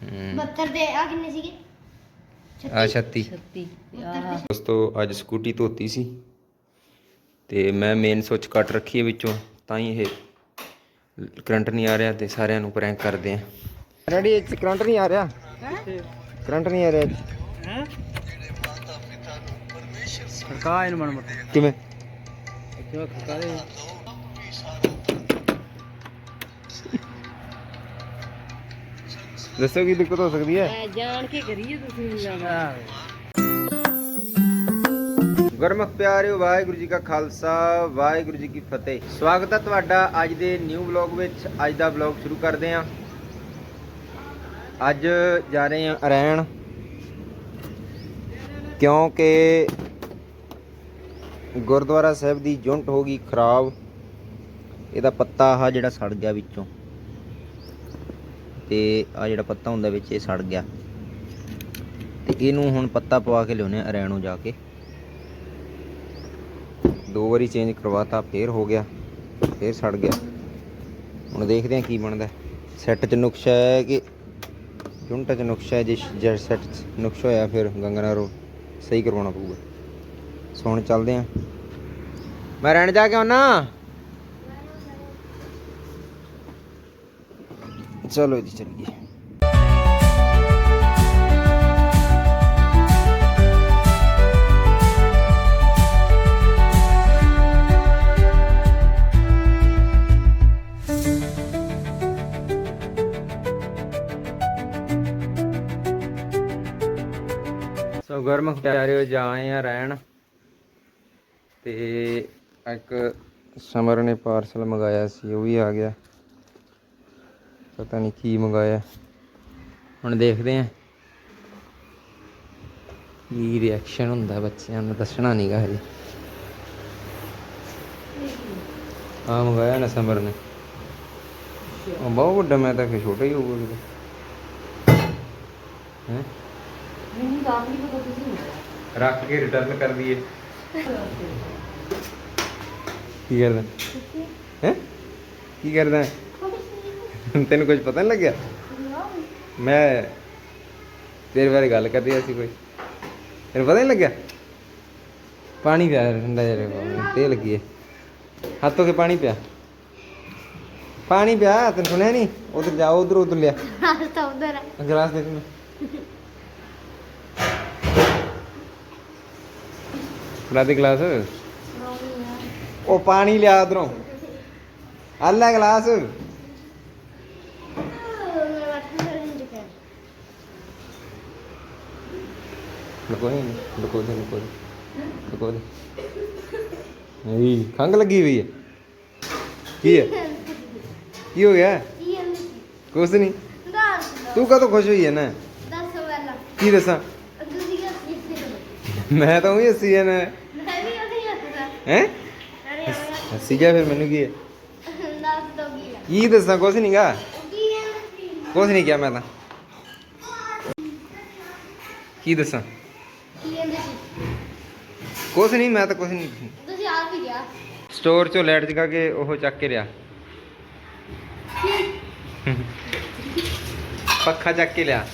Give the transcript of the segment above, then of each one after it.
ਹੂੰ। 72 ਦੇ ਆ ਕਿੰਨੇ ਸੀਗੇ? ਆ 36 36 ਦੋਸਤੋ ਅੱਜ ਸਕੂਟੀ ਧੋਤੀ ਸੀ ਤੇ ਮੈਂ ਮੇਨ ਸੁੱਚ ਕੱਟ ਰੱਖੀ ਹੈ ਵਿੱਚੋਂ ਤਾਂ ਹੀ ਇਹ ਕਰੰਟ ਨਹੀਂ ਆ ਰਿਹਾ ਤੇ ਸਾਰਿਆਂ ਨੂੰ ਪ੍ਰੈਂਕ ਕਰਦੇ ਆ ਰੈਡੀ ਇਹ ਕਰੰਟ ਨਹੀਂ ਆ ਰਿਹਾ। ਕਰੰਟ ਨਹੀਂ ਆ ਰਿਹਾ ਹੈ? ਸਰਕਾਰ ਇਹਨੂੰ ਮਨ ਮਤ ਕਿਵੇਂ? ਕਿਉਂ ਖਕਾਰੇ ਦੱਸੋ ਕੀ ਦਿੱਕਤ ਹੋ ਸਕਦੀ ਹੈ? ਜਾਣ ਕੇ ਕਰੀਏ ਤੁਸੀਂ ਜਾਣਾ। ਗੁਰਮੁਖ ਪਿਆਰਿਓ ਵਾਹਿਗੁਰੂ ਜੀ ਕਾ ਖਾਲਸਾ ਵਾਹਿਗੁਰੂ ਜੀ ਕੀ ਫਤਿਹ। ਸਵਾਗਤ ਹੈ ਤੁਹਾਡਾ ਅੱਜ ਦੇ ਨਿਊ ਵਲੌਗ ਵਿੱਚ। ਅੱਜ ਦਾ ਵਲੌਗ ਸ਼ੁਰੂ ਕਰਦੇ ਹਾਂ। ਅੱਜ ਜਾ ਰਹੇ ਹਾਂ ਅਰੈਣ। ਕਿਉਂਕਿ ਗੁਰਦੁਆਰਾ ਸਾਹਿਬ ਦੀ ਜੁੰਟ ਹੋ ਗਈ ਖਰਾਬ। ਇਹਦਾ ਪੱਤਾ ਆ ਜਿਹੜਾ ਸੜ ਗਿਆ ਵਿੱਚੋਂ। ਤੇ ਆ ਜਿਹੜਾ ਪੱਤਾ ਹੁੰਦਾ ਵਿੱਚ ਇਹ ਸੜ ਗਿਆ। ਤੇ ਇਹਨੂੰ ਹੁਣ ਪੱਤਾ ਪਵਾ ਕੇ ਲਿਆਉਣੇ ਆ ਅਰੈਣੋਂ ਜਾ ਕੇ। ਦੋ ਵਾਰੀ ਚੇਂਜ ਕਰਵਾਤਾ, ਫੇਰ ਹੋ ਗਿਆ, ਫੇਰ ਸੜ ਗਿਆ। ਹੁਣ ਦੇਖਦੇ ਹਾਂ ਕੀ ਬਣਦਾ ਸੈੱਟ 'ਚ ਨੁਕਸ਼ਾ ਹੈ ਕਿ ਜੁੰਟਾ 'ਚ ਨੁਕਸ਼ਾ ਹੈ, ਜੇ ਜੇ ਸੈੱਟ 'ਚ ਨੁਕਸ਼ਾ ਹੋਇਆ ਫਿਰ ਗੰਗਨਾ ਰੋ ਸਹੀ ਕਰਵਾਉਣਾ ਪਊਗਾ। ਸੋ ਹੁਣ ਚੱਲਦੇ ਹਾਂ। ਮੈਂ ਰਹਿਣ ਜਾ ਕੇ ਆਉਣਾ ਚਲੋ ਜੀ ਚੱਲੀਏ ਸੋ ਗੁਰਮੁਖ ਪਿਆਰਿਓ ਜਾਏ ਆ ਰਹਿਣ। ਤੇ ਇੱਕ ਸਮਰ ਨੇ ਪਾਰਸਲ ਮੰਗਾਇਆ ਸੀ, ਉਹ ਵੀ ਆ ਗਿਆ। ਪਤਾ ਨਹੀਂ ਕੀ ਮੰਗਾਇਆ। ਹੁਣ ਦੇਖਦੇ ਆ ਕੀ ਰਿਐਕਸ਼ਨ ਹੁੰਦਾ ਬੱਚਿਆਂ ਨੂੰ ਦੱਸਣਾ ਨਹੀਂਗਾ ਹਜੇ। ਆ ਮੰਗਾਇਆ ਨਾ ਸਮਰ ਨੇ। ਉਹ ਬਹੁਤ ਵੱਡਾ ਮੈਂ ਤਾਂ ਕਿ ਛੋਟਾ ਹੀ ਹੋਊਗਾ ਕਿਤੇ। ਹੈ? ਨਹੀਂ ਤਾਂ ਨਹੀਂ ਪਤਾ ਤੁਸੀਂ ਰੱਖ ਕੇ ਰਿਟਰਨ ਕਰ ਦਈਏ। ਕੀ ਕਰਦਾ? ਹੈ? ਕੀ ਕਰਦਾ? ਤੈਨੂੰ ਕੁਝ ਪਤਾ ਨਹੀਂ ਲੱਗਿਆ? ਮੈਂ ਤੇਰੇ ਬਾਰੇ ਗੱਲ ਕਰ ਰਿਹਾ ਸੀ ਕੋਈ। ਤੈਨੂੰ ਪਤਾ ਨਹੀਂ ਲੱਗਿਆ? ਪਾਣੀ ਪਿਆ ਠੰਡਾ ਜਿਹਾ ਤੇ ਲੱਗੀ ਹੈ ਹੱਥੋਂ ਕੇ ਪਾਣੀ ਪਿਆ। ਪਾਣੀ ਪਿਆ ਤੈਨੂੰ ਸੁਣਿਆ ਨਹੀਂ ਉਧਰ ਜਾ ਉਧਰ ਉਧਰ ਲਿਆ। ਰਾਸਤਾ ਉਧਰ ਹੈ ਗਲਾਸ ਦੇ ਗਲਾਸ। ਉਹ ਪਾਣੀ ਲਿਆ ਉਧਰੋਂ। ਅੱਲਾ ਗਲਾਸ। ਲੁਕੋ ਨਹੀਂ ਲੁਕੋ ਦੇ ਲੁਕੋ ਦੇ ਲੁਕੋ ਦੇ। ਨਹੀਂ ਖੰਗ ਲੱਗੀ ਹੋਈ ਹੈ। ਕੀ ਹੈ? ਕੀ ਹੋ ਗਿਆ? ਕੁਛ ਨਹੀਂ। ਤੂੰ ਕਦੋਂ ਖੁਸ਼ ਹੋਈ ਹੈ ਨਾ? ਦੱਸ ਪਹਿਲਾਂ ਕੀ ਦੱਸਾਂ? ਮੈਂ ਤਾਂ ਉਹੀ ਹੱਸੀ ਹੈ ਮੈਂ ਵੀ ਉਹੀ ਹੱਸਦਾ ਹੈ? ਹੱਸੀ ਜਾ ਫਿਰ ਮੈਨੂੰ ਕੀ ਹੈ? ਦੱਸ ਦੋ ਕੀ ਦੱਸਾਂ? ਕੁਛ ਨਹੀਂਗਾ ਗਾ। ਹੈ ਕੁਛ ਨਹੀਂ ਕਿਹਾ ਮੈਂ ਤਾਂ। ਕੀ ਦੱਸਾਂ? ਕੁਛ ਨਹੀਂ ਮੈਂ ਤਾਂ ਕੁਛ ਨਹੀਂ ਤੁਸੀਂ ਆਪ ਹੀ ਗਿਆ ਸਟੋਰ ਚੋਂ ਲਾਈਟ ਜਗਾ ਕੇ ਉਹ ਚੱਕ ਕੇ ਲਿਆ। ਪੱਖਾ ਚੱਕ ਕੇ ਲਿਆ।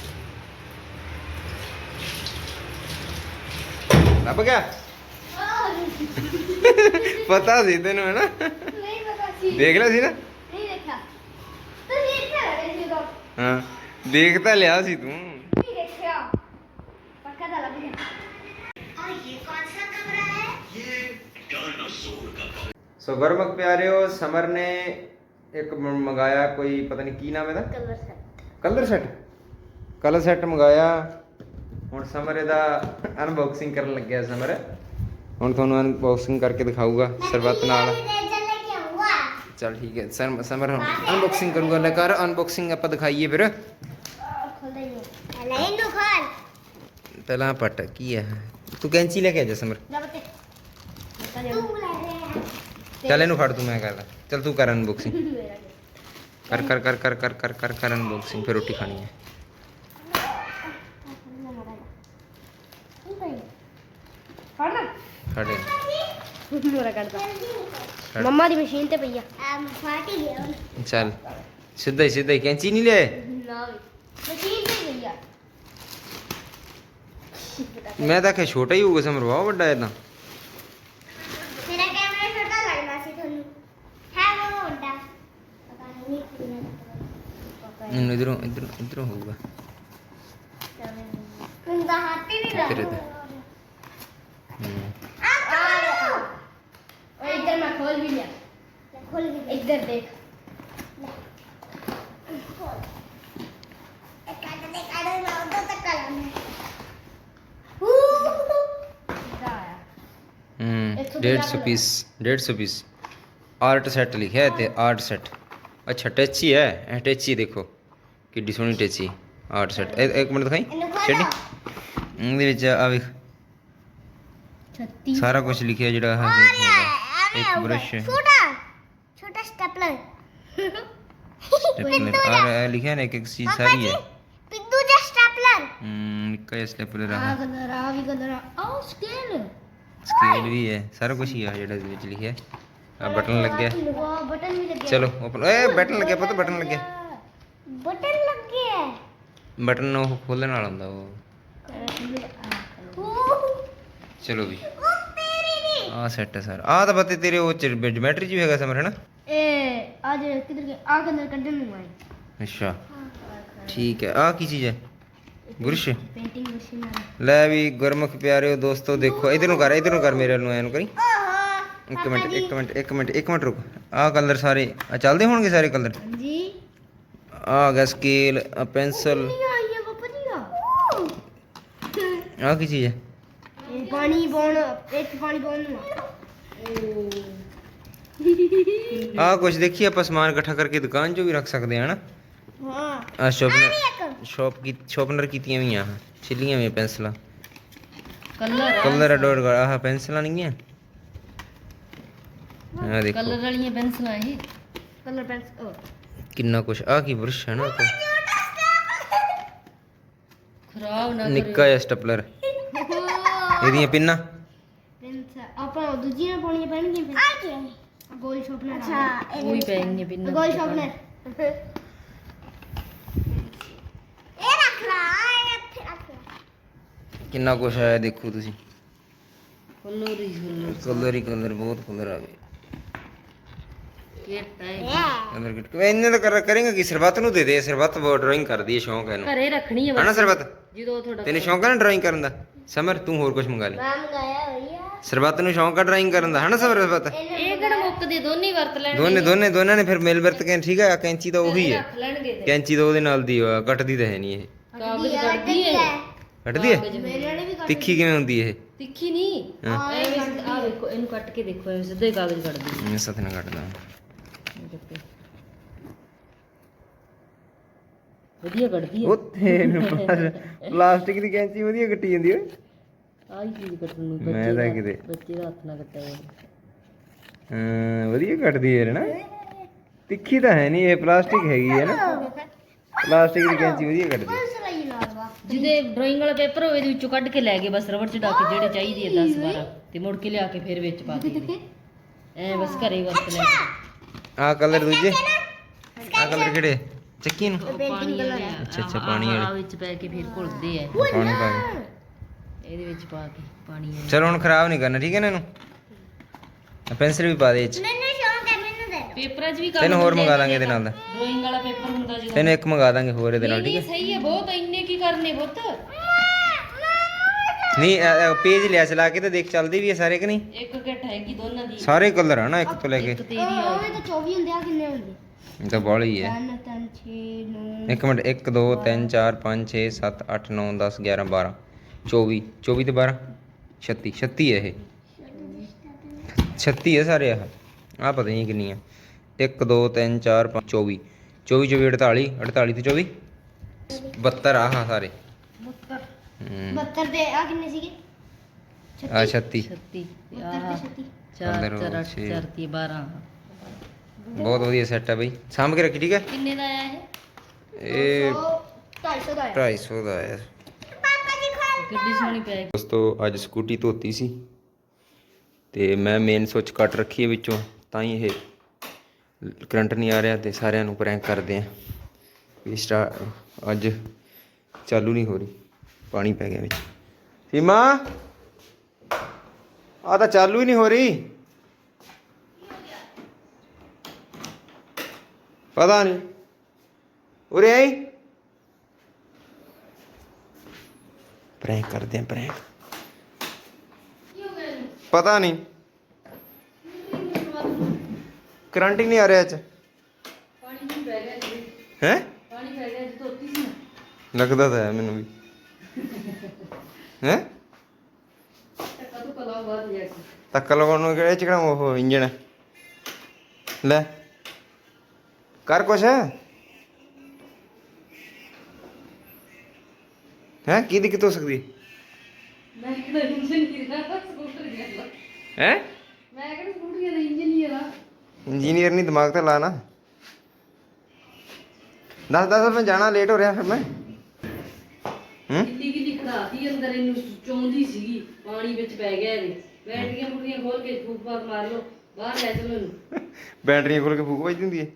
ਲੱਭ ਗਿਆ? ਪਤਾ ਸੀ ਤੈਨੂੰ ਹੈ ਨਾ ਨਹੀਂ ਪਤਾ ਸੀ। ਦੇਖ ਲਿਆ ਸੀ ਨਾ? ਨਹੀਂ ਦੇਖਿਆ। ਤੁਸੀਂ ਇੱਥੇ ਰਹੇ ਸੀ ਤਾਂ ਹਾਂ ਦੇਖ ਤਾਂ ਲਿਆ ਸੀ ਤੂੰ। ਸੋ ਗੁਰਮੁਖ ਪਿਆਰਿਓ ਸਮਰ ਨੇ ਇੱਕ ਮੰਗਾਇਆ ਕੋਈ ਪਤਾ ਨਹੀਂ ਕੀ ਨਾਮ ਇਹਦਾ? Colour set. Colour set? Colour set ਮੰਗਾਇਆ। ਹੁਣ ਸਮਰ ਇਹਦਾ ਅਨਬਾਕਸਿੰਗ ਕਰਨ ਲੱਗਿਆ ਸਮਰ। ਹੁਣ ਤੁਹਾਨੂੰ ਅਨਬਾਕਸਿੰਗ ਕਰਕੇ ਦਿਖਾਊਗਾ ਸਰਬੱਤ ਨਾਲ। ਚਲ ਠੀਕ ਹੈ ਸਰ ਸਮਰ ਹੁਣ ਅਨਬਾਕਸਿੰਗ ਕਰੂਗਾ ਲੈ ਕਰ ਅਨਬਾਕਸਿੰਗ ਆਪਾਂ ਦਿਖਾਈਏ ਫਿਰ। ਪਹਿਲਾਂ ਪਟ ਕੀ ਹੈ? ਤੂੰ ਕੈਂਚੀ ਲੈ ਕੇ ਆ ਜਾ ਸਮਰ। ਤੂੰ ਚੱਲ ਇਹਨੂੰ ਫੜ ਤੂੰ ਮੈਂ ਕਰਦਾ ਚੱਲ ਤੂੰ ਕਰ ਅਨਬਾਕਸਿੰਗ हैं ਕਰ ਕਰ ਕਰ ਕਰ ਕਰ ਕਰ ਕਰ ਕਰ ਅਨਬਾਕਸਿੰਗ ਫਿਰ ਰੋਟੀ ਖਾਣੀ ਹੈ। ਮੇਰਾ ਮੰਮਾ ਦੀ ਮਸ਼ੀਨ ਤੇ ਪਈਆ ਆ। ਫਾਟੀ ਗਿਆ ਚੱਲ। ਸਿੱਧਾ ਹੀ ਸਿੱਧਾ ਹੀ। ਕੈਂਚੀ ਨਹੀਂ ਲੈ ਨਾ ਵੀ। ਮਸ਼ੀਨ ਤੇ ਗਈ ਆ। ਮੈਂ ਤਾਂ ਕਿ ਛੋਟਾ ਹੀ ਹੋਊਗਾ ਸਮਰ ਬਹੁਤ ਵੱਡਾ ਹੈ ਤਾਂ। इधरों इधरों इधरों होगा। इधर इधर। इधर मैं खोल भी लिया। खोल इधर देख। हम्म, डेढ़ सौ पीस डेढ़ सौ पीस। आर्ट सेट लिखे आर्ट सेट। अच्छा टची है टची देखो। ਕਿੱਡੀ ਸੋਹਣੀ ਟੇਚੀ ਆਰਟ ਸੈਟ ਇੱਕ ਮਿੰਟ ਦਿਖਾਈ ਛੇੜੀ ਇਹਦੇ ਵਿੱਚ ਆ ਵੇਖ ਸਾਰਾ ਕੁਝ ਲਿਖਿਆ ਜਿਹੜਾ ਹੈ ਇੱਕ ਬ੍ਰਸ਼ ਛੋਟਾ ਛੋਟਾ ਸਟੈਪਲਰ ਸਟੈਪਲਰ ਆ ਲਿਖਿਆ ਨੇ ਇੱਕ ਇੱਕ ਚੀਜ਼ ਸਾਰੀ ਹੈ ਪਿੱਦੂ ਦਾ ਸਟੈਪਲਰ ਹਮ ਨਿੱਕਾ ਜਿਹਾ ਸਟੈਪਲਰ ਆ ਕਲਰ ਆ ਵੀ ਕਲਰ ਆ ਉਹ ਸਕੇਲ ਸਕੇਲ ਵੀ ਹੈ ਸਾਰਾ ਕੁਝ ਹੀ ਆ ਜਿਹੜਾ ਇਸ ਵਿੱਚ ਲਿਖਿਆ ਆ ਬਟਨ ਲੱਗਿਆ ਬਟਨ ਵੀ ਲੱਗਿਆ ਚਲੋ ਓਪਨ ਓਏ ਬਟਨ ਲੱਗਿਆ ਪਤਾ ਬਟਨ ਲੱਗਿਆ ਬਟਨ ਬਟਨ ਉਹ ਖੋਲਣ ਵਾਲਾ ਹੁੰਦਾ ਉਹ। ਚਲੋ ਵੀ। ਆ ਸੈੱਟ ਸਰ। ਆ ਤਾਂ ਬਤੇ ਤੇਰੇ ਉਹ ਜਿਓਮੈਟਰੀ ਚ ਵੀ ਹੈਗਾ ਸਮਰ ਹੈ ਨਾ? ਇਹ ਅੱਜ ਕਿਧਰ ਗਿਆ? ਆ ਕੰਦਰ ਕੱਢਣ ਨੂੰ ਮੈਂ ਅੱਛਾ। ਠੀਕ ਹੈ। ਆ ਕੀ ਚੀਜ਼ ਹੈ? ਗੁਰਸ਼। ਪੇਂਟਿੰਗ ਗੁਰਸ਼ ਲੈ ਵੀ ਗੁਰਮੁਖ ਪਿਆਰਿਓ ਦੋਸਤੋ ਦੇਖੋ। ਇਧਰ ਨੂੰ ਕਰ ਇਧਰ ਨੂੰ ਕਰ ਮੇਰੇ ਨੂੰ ਐਨ ਕਰੀ। ਇੱਕ ਮਿੰਟ ਇੱਕ ਮਿੰਟ ਇੱਕ ਮਿੰਟ ਇੱਕ ਮਿੰਟ ਰੁਕ। ਆ ਕਲਰ ਸਾਰੇ ਆ ਚੱਲਦੇ ਹੋਣਗੇ ਸਾਰੇ ਕਲਰ ਜੀ ਆ ਗਿਆ ਸਕੇਲ ਆ ਪੈਨਸਲ ਆ ਕੀ ਚੀਜ਼ ਹੈ ਪਾਣੀ ਪਾਉਣ ਵਿੱਚ ਪਾਣੀ ਪਾਉਣ ਨੂੰ। ਆ ਕੁਝ ਦੇਖੀ ਆਪਾਂ ਸਮਾਨ ਇਕੱਠਾ ਕਰਕੇ ਦੁਕਾਨ 'ਚੋਂ ਵੀ ਰੱਖ ਸਕਦੇ ਹਾਂ ਨਾ ਹਾਂ। ਆ ਸ਼ੋਪਨਰ ਸ਼ੋਪ ਕੀ ਸ਼ੋਪਨਰ ਕੀਤੀਆਂ ਵੀ ਆ ਛਿੱਲੀਆਂ ਵੀ ਪੈਨਸਲਾਂ ਕਲਰ ਕਲਰ ਅਡੋਰ ਕਰ ਆਹ ਪੈਨਸਲਾਂ ਨਹੀਂ ਆ ਆ ਦੇਖੋ। ਕਲਰ ਵਾਲੀਆਂ ਪੈਨਸਲਾਂ ਇਹ। ਕਲਰ ਪੈਨਸਲ किन्ना कुछ। आ की ब्रश है ना खराब ना निक्का या स्टेपलर। ये दिया पिन्ना अपन दूजी ना पानी पहन के आ के गोल शॉपनर अच्छा वही पहन के पिन्ना। गोल शॉपनर। ये रख रहा है ये रख रहा है किन्ना कुछ है देखो तुझे कलर कलर ही कलर बहुत कलर आ गए। ਟਾਈਪ ਕਲਰ ਕਿਟ ਇਹਨੇ ਤਾਂ ਕਰ ਕਰੇਗਾ ਕਿ? ਸਰਬੱਤ ਨੂੰ ਦੇ ਦੇ ਸਰਬੱਤ ਬਹੁਤ ਡਰਾਇੰਗ ਕਰਦੀ ਹੈ ਸ਼ੌਂਕ ਹੈ ਇਹਨੂੰ। ਘਰੇ ਰੱਖਣੀ ਹੈ ਹਨਾ ਸਰਬੱਤ? ਜਦੋਂ ਤੁਹਾਡਾ ਤੈਨੂੰ ਸ਼ੌਂਕ ਹੈ ਨਾ ਡਰਾਇੰਗ ਕਰਨ ਦਾ? ਸਮਰ ਤੂੰ ਹੋਰ ਕੁਝ ਮੰਗਾ ਲੈ। ਮੈਂ ਮੰਗਾਇਆ ਭਈਆ ਸਰਬੱਤ ਨੂੰ ਸ਼ੌਂਕ ਹੈ ਡਰਾਇੰਗ ਕਰਨ ਦਾ ਹਨਾ ਸਮਰ ਸਰਬੱਤ? ਇਹ ਕਿਹੜਾ ਮੁੱਕਦੇ ਦੋਨੇ ਹੀ ਵਰਤ ਲੈਣਗੇ। ਦੋਨੇ ਦੋਨੇ ਦੋਨਾਂ ਨੇ ਫਿਰ ਮਿਲ ਵਰਤ ਕੇ ਠੀਕ ਹੈ ਕੈਂਚੀ ਤਾਂ ਉਹੀ ਹੈ। ਕੈਂਚੀ ਤਾਂ ਉਹਦੇ ਨਾਲ ਦੀ ਕੱਟਦੀ ਤਾਂ ਹੈ ਨਹੀਂ ਇਹ। ਕਾਗਜ਼ ਕੱਢਦੀ ਹੈ। ਕੱਟਦੀ ਹੈ। ਤਿੱਖੀ ਕਿਵੇਂ ਹੁੰਦੀ ਇਹ? ਤਿੱਖੀ ਨਹੀਂ ਹਾਂ। ਆ ਵੇਖੋ ਇਹਨੂੰ ਕੱਟ ਕੇ ਦੇਖੋ ਸਿੱਧਾ ਹੀ ਕਾਗਜ਼ ਕੱਢਦੀ ਮੈਂ ਸੱਤ ਨਾਲ ਕੱਟਦਾ। ਹੈ ਵਧੀਆ ਕੱਢਦੀ ਹੈ ਉੱਥੇ ਪਲਾਸਟਿਕ ਦੀ ਕੈਂਚੀ ਵਧੀਆ ਕੱਟੀ ਜਾਂਦੀ ਓਏ। ਆਹੀ ਚੀਜ਼ ਕੱਟਣ ਨੂੰ ਮੈਂ ਬੱਚੇ ਤਾਂ ਦਾ ਕਿਤੇ ਬੱਚੇ ਦਾ ਹੱਥ ਨਾਲ ਕੱਟਿਆ ਹਾਂ ਵਧੀਆ ਕੱਟਦੀ ਹੈ ਨਾ ਤਿੱਖੀ ਤਾਂ ਹੈ ਨਹੀਂ ਇਹ ਪਲਾਸਟਿਕ ਹੈਗੀ ਹੈ ਨਾ ਪਲਾਸਟਿਕ ਦੀ ਕੈਂਚੀ ਵਧੀਆ ਕੱਟਦੀ ਜਿਹਦੇ ਡਰਾਇੰਗ ਵਾਲਾ ਪੇਪਰ ਹੋਵੇ ਇਹਦੇ ਵਿੱਚੋਂ ਕੱਢ ਕੇ ਲੈ ਗਏ ਬਸ ਰਬੜ ਚੜਾ ਕੇ ਜਿਹੜੇ ਚਾਹੀਦੀ ਹੈ 10 12 ਤੇ ਮੁੜ ਕੇ ਲਿਆ ਕੇ ਫਿਰ ਵਿੱਚ ਪਾ ਦੇ ਐ ਬਸ ਘਰੇ ਵਰਤ ਲੈ ਆਹ ਕਲਰ ਦੂਜੇ? ਆਹ ਕਲਰ ਕਿਹੜੇ? ਚੱਕੀ ਨੂੰ ਪਾਣੀ ਵਾਲੇ। ਅੱਛਾ ਅੱਛਾ ਪਾਣੀ ਆ ਵਾਲੇ ਵਿੱਚ ਪੈ ਕੇ ਫਿਰ ਘੁਲਦੇ ਆ। ਪਾਣੀ ਪਾ ਕੇ ਇਹਦੇ ਵਿੱਚ ਪਾ ਕੇ ਪਾਣੀ ਵਾਲੇ। ਚਲੋ ਹੁਣ ਖਰਾਬ ਨਹੀਂ ਕਰਨਾ ਠੀਕ ਹੈ ਨਾ ਇਹਨੂੰ? ਪੈਨਸਲ ਵੀ ਪਾ ਦੇ ਇਹ ਚ ਮੈਨੂੰ ਸ਼ੌਂਕ ਹੈ ਮੈਨੂੰ ਦੇ ਪੇਪਰਾਂ 'ਚ ਵੀ ਕੰਮ ਤੈਨੂੰ ਹੋਰ ਮੰਗਾ ਦਾਂਗੇ ਇਹਦੇ ਨਾਲ। ਦਾ ਡਰਾਇੰਗ ਵਾਲਾ ਪੇਪਰ ਹੁੰਦਾ ਜਦੋਂ। ਤੈਨੂੰ ਇੱਕ ਮੰਗਾ ਦਾਂਗੇ ਹੋਰ ਇਹਦੇ ਨਾਲ ਠੀਕ ਨਹੀਂ ਸਹੀ ਹੈ ਬਹੁਤ ਇੰਨੇ ਕੀ ਕਰਨੇ ਪੁੱਤ? ਹੈ ਨਹੀਂ ਪੇਜ ਲਿਆ ਚਲਾ ਕੇ ਤੇ ਦੇਖ ਚੱਲਦੀ ਵੀ ਹੈ ਸਾਰੇ ਕਿ ਨਹੀਂ? ਇੱਕ ਕਿੱਟ ਹੈਗੀ ਦੋਨਾਂ ਦੀ। ਸਾਰੇ ਕਲਰ ਆ ਨਾ ਇੱਕ ਤੋਂ ਲੈ ਕੇ। ਇੱਕ ਤੇਰੀ ਉਹ ਆ। ਉਹਦੇ ਤਾਂ 24 ਹੁੰਦੇ ਆ ਕਿੰਨੇ ਹੁੰਦੇ? ਇਹ ਤਾਂ ਬਾਲੀ ਹੈ 3 3 6 9 ਇੱਕ ਮਿੰਟ 1 2 3 4 5 6 7 8 9 10 11 12 24 24 ਤੇ 12 36 36 ਹੈ ਇਹ। 36 ਹੈ ਸਾਰੇ ਆਹ। ਆ ਪਤਾ ਨਹੀਂ ਕਿੰਨੀਆਂ 1 2 3 4 5 24 24 24 48 48 ਤੇ 24 72 ਆਹ ਸਾਰੇ। 72 ਹੂੰ। 72 ਦੇ ਆ ਕਿੰਨੇ ਸੀਗੇ? ਆ 36 36 ਤੇ 72 ਆਹ ਤੇ 36 ਚਾਰ ਪੰਦਰਾਂ, ਚਾਰ ਅੱਠ ਛੇ। ਚਾਰ ਤੇ 12 ਬਹੁਤ ਵਧੀਆ ਸੈੱਟ ਹੈ ਬਈ। ਸਾਂਭ ਕੇ ਰੱਖੀ ਠੀਕ ਹੈ? ਕਿੰਨੇ ਦਾ ਆਇਆ ਇਹ? ਇਹ 250 ਦਾ 250 ਦਾ ਹੈ ਪਾਪਾ ਜੀ ਖਾ ਕਿੱਡੀ ਸੋਹਣੀ ਪੈ ਗਈ ਦੋਸਤੋ ਅੱਜ ਸਕੂਟੀ ਧੋਤੀ ਸੀ। ਤੇ ਮੈਂ ਮੇਨ ਸੁੱਚ ਕੱਟ ਰੱਖੀ ਹੈ ਵਿੱਚੋਂ। ਤਾਂ ਹੀ ਇਹ ਕਰੰਟ ਨਹੀਂ ਆ ਰਿਹਾ ਤੇ ਸਾਰਿਆਂ ਨੂੰ ਪ੍ਰੈਂਕ ਕਰਦੇ ਆ। ਵੀ ਸਟਾਰ ਅੱਜ ਚਾਲੂ ਨਹੀਂ ਹੋ ਰਹੀ। ਪਾਣੀ ਪੈ ਗਿਆ ਵਿੱਚ। ਸੀਮਾ ਆ ਤਾਂ ਚਾਲੂ ਹੀ ਨਹੀਂ ਹੋ ਰਹੀ। ਪਤਾ ਨਹੀਂ। ਉਰੇ ਆਈ। ਪ੍ਰੈਂਕ ਕਰਦੇ ਆ ਪ੍ਰੈਂਕ ਪਤਾ ਨਹੀਂ। ਕਰੰਟ ਹੀ ਨਹੀਂ ਆ ਰਿਹਾ ਅੱਜ। ਪਾਣੀ ਨਹੀਂ ਪੈ ਗਿਆ ਜੀ। ਹੈ? ਪਾਣੀ ਪੈ ਗਿਆ ਜੀ ਧੋਤੀ ਸੀ ਲੱਗਦਾ ਤਾਂ ਹੈ ਮੈਨੂੰ ਵੀ। ਹੈ ਟੱਕਾ ਤੋਂ ਕਲਾ ਬਾਅਦ ਜਾ ਕੇ ਹੈ ਲੈ ਕਰ ਕੀ ਦਿੱਕਤ ਹੋ ਸਕਦੀ ਮੈਂ ਕਿਹੜਾ ਇੰਜੀਨੀਅਰ ਆ ਸਕੂਟਰ ਗਿਆ ਹੈ ਮੈਂ ਕਿਹੜਾ ਸਕੂਟਰ ਗਿਆ ਇੰਜੀਨੀਅਰ ਆ ਇੰਜੀਨੀਅਰ ਨਹੀਂ ਦਿਮਾਗ ਤੇ ਲਾ ਨਾ ਦਸ ਦਸ ਮੈਂ ਜਾਣਾ ਲੇਟ ਹੋ ਰਿਹਾ ਫਿਰ ਮੈਂ ਹੂੰ? ਗਿੱਲੀ ਗਿੱਲੀ ਖੜਾਤੀ ਅੰਦਰ ਇਹਨੂੰ ਚੋਂਦੀ ਸੀਗੀ ਪਾਣੀ ਵਿੱਚ ਪੈ ਗਿਆ ਇਹਦੇ। ਬੈਟਰੀਆਂ ਬੁਟਰੀਆਂ ਖੋਲ ਕੇ ਫੂਕ ਫਾਕ ਮਾਰ ਲਓ ਬਾਹਰ ਲੈ ਚਲੋ ਇਹਨੂੰ। ਬੈਟਰੀਆਂ ਖੋਲ ਕੇ ਫੂਕ ਵੱਜ ਦਿੰਦੀ ਹੈ।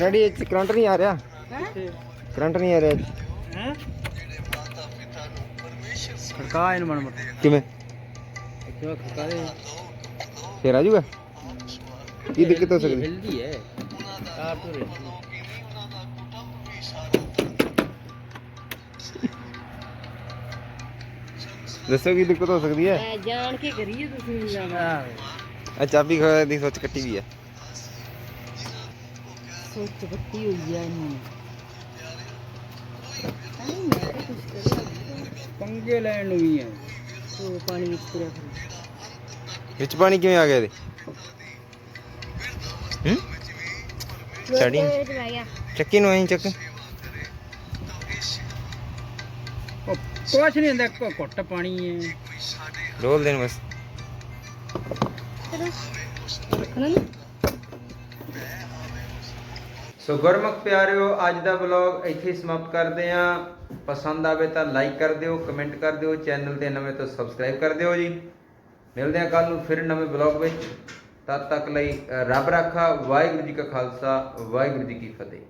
ਰੈਡੀ ਇਹ 'ਚ ਕਰੰਟ ਨਹੀਂ ਆ ਰਿਹਾ। ਕਰੰਟ ਨਹੀਂ ਆ ਰਿਹਾ। ਇਹ 'ਚ। ਹੈ? ਖੜਕਾ ਇਹਨੂੰ ਮਨ ਮਤ ਕਿਵੇਂ? ਕਿਉਂ ਖੜਕਾ ਦੇ। ਫੇਰ ਆ ਜਾਊਗਾ ਕੀ ਦਿੱਕਤ ਹੋ ਸਕਦੀ? ਹਿਲਦੀ ਹੈ। ਕਾਰ ਤੋਂ ਰਹਿ ਦੱਸੋ ਕੀ ਦਿੱਕਤ ਹੋ ਸਕਦੀ ਹੈ? ਜਾਣ ਕੇ ਕਰੀਏ ਤੁਸੀਂ ਵੀ ਜਾਣਾ। ਆ ਚਾਬੀ ਦੀ ਸੋਚ ਕੱਟੀ ਵੀ ਹੈ ਸੋਚ ਬੱਤੀ ਹੋਈ ਆ ਇਹਨੂੰ। ਪੰਗੇ ਲੈਣ ਨੂੰ ਵੀ ਹੈ ਉਹ ਪਾਣੀ ਵਿੱਚ ਤੁਰਿਆ ਫਿਰ। ਵਿੱਚ ਪਾਣੀ ਕਿਵੇਂ ਆ ਗਿਆ ਇਹਦੇ? ਹੂੰ? ਗਿਆ ਚੱਕੀ ਨੂੰ ਐਂ ਚੱਕ। ਉਹ ਕੁਛ ਨਹੀਂ ਹੁੰਦਾ ਇੱਕ ਘੁੱਟ ਪਾਣੀ ਹੈ। ਡੋਲ ਦੇਣ ਬਸ। ਰੱਖਣਾ ਨਹੀਂ ਸੋ ਗੁਰਮੁਖ ਪਿਆਰਿਓ ਅੱਜ ਦਾ ਵਲੌਗ ਇੱਥੇ ਹੀ ਸਮਾਪਤ ਕਰਦੇ ਆਂ ਪਸੰਦ ਆਵੇ ਤਾਂ ਲਾਈਕ ਕਰ ਦਿਓ ਕਮੈਂਟ ਕਰ ਦਿਓ ਚੈਨਲ ਤੇ ਨਵੇਂ ਤੋਂ ਸਬਸਕ੍ਰਾਈਬ ਕਰ ਦਿਓ ਜੀ। ਮਿਲਦੇ ਆਂ ਕੱਲ ਨੂੰ ਫਿਰ ਨਵੇਂ ਵਲੌਗ ਵਿੱਚ। ਤਦ ਤੱਕ ਲਈ ਅ, ਰੱਬ ਰਾਖਾ ਵਾਹਿਗੁਰੂ ਜੀ ਕਾ ਖਾਲਸਾ ਵਾਹਿਗੁਰੂ ਜੀ ਕੀ ਫਤਿਹ।